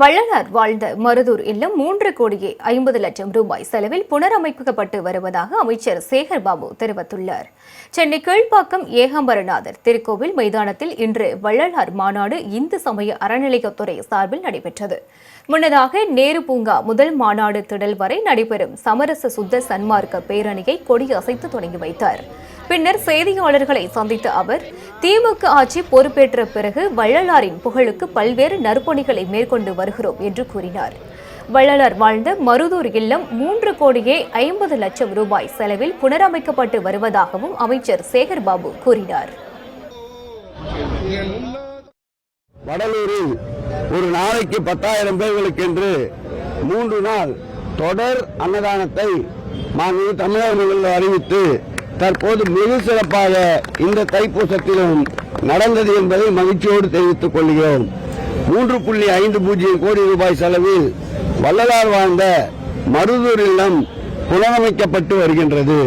வள்ளலார் வாழ்ந்த மருதூர் இல்லம் மூன்று கோடியே ஐம்பது லட்சம் ரூபாய் செலவில் புனரமைக்கப்பட்டு வருவதாக அமைச்சர் சேகர் பாபு தெரிவித்துள்ளார். சென்னை கீழ்ப்பாக்கம் ஏகாம்பரநாதர் திருக்கோவில் மைதானத்தில் இன்று வள்ளலார் மாநாடு இந்து சமய அறநிலையத்துறை சார்பில் நடைபெற்றது. முன்னதாக நேரு பூங்கா முதல் மாநாடு திடல் வரை நடைபெறும் சமரச சுத்த சன்மார்க்க பேரணியை கொடியசைத்து தொடங்கி வைத்தார். பின்னர் செய்தியாளர்களை சந்தித்த அவர் திமுக ஆட்சி பொறுப்பேற்ற பிறகு வள்ளலாரின் புகழுக்கு பல்வேறு நற்பணிகளை மேற்கொண்டு வருகிறோம் என்று கூறினார். வள்ளலார் வாழ்ந்த மருதூர் இல்லம் மூன்று கோடியே ஐம்பது லட்சம் ரூபாய் செலவில் புனரமைக்கப்பட்டு வருவதாகவும் அமைச்சர் சேகர்பாபு கூறினார். வடலூரில் ஒரு நாளைக்கு பத்தாயிரம் பேர்களுக்கென்று மூன்று நாள் தொடர் அன்னதானத்தை மாநில தமிழக அறிவித்து தற்போது மிக சிறப்பாக இந்த தைப்பூசத்திலும் நடந்தது என்பதை மகிழ்ச்சியோடு தெரிவித்துக் கொள்கிறோம். மூன்று புள்ளி ஐந்து பூஜ்ஜியம் கோடி ரூபாய் செலவில் வள்ளலார் வாழ்ந்த மருதூர் இல்லம் புனரமைக்கப்பட்டு வருகின்றது.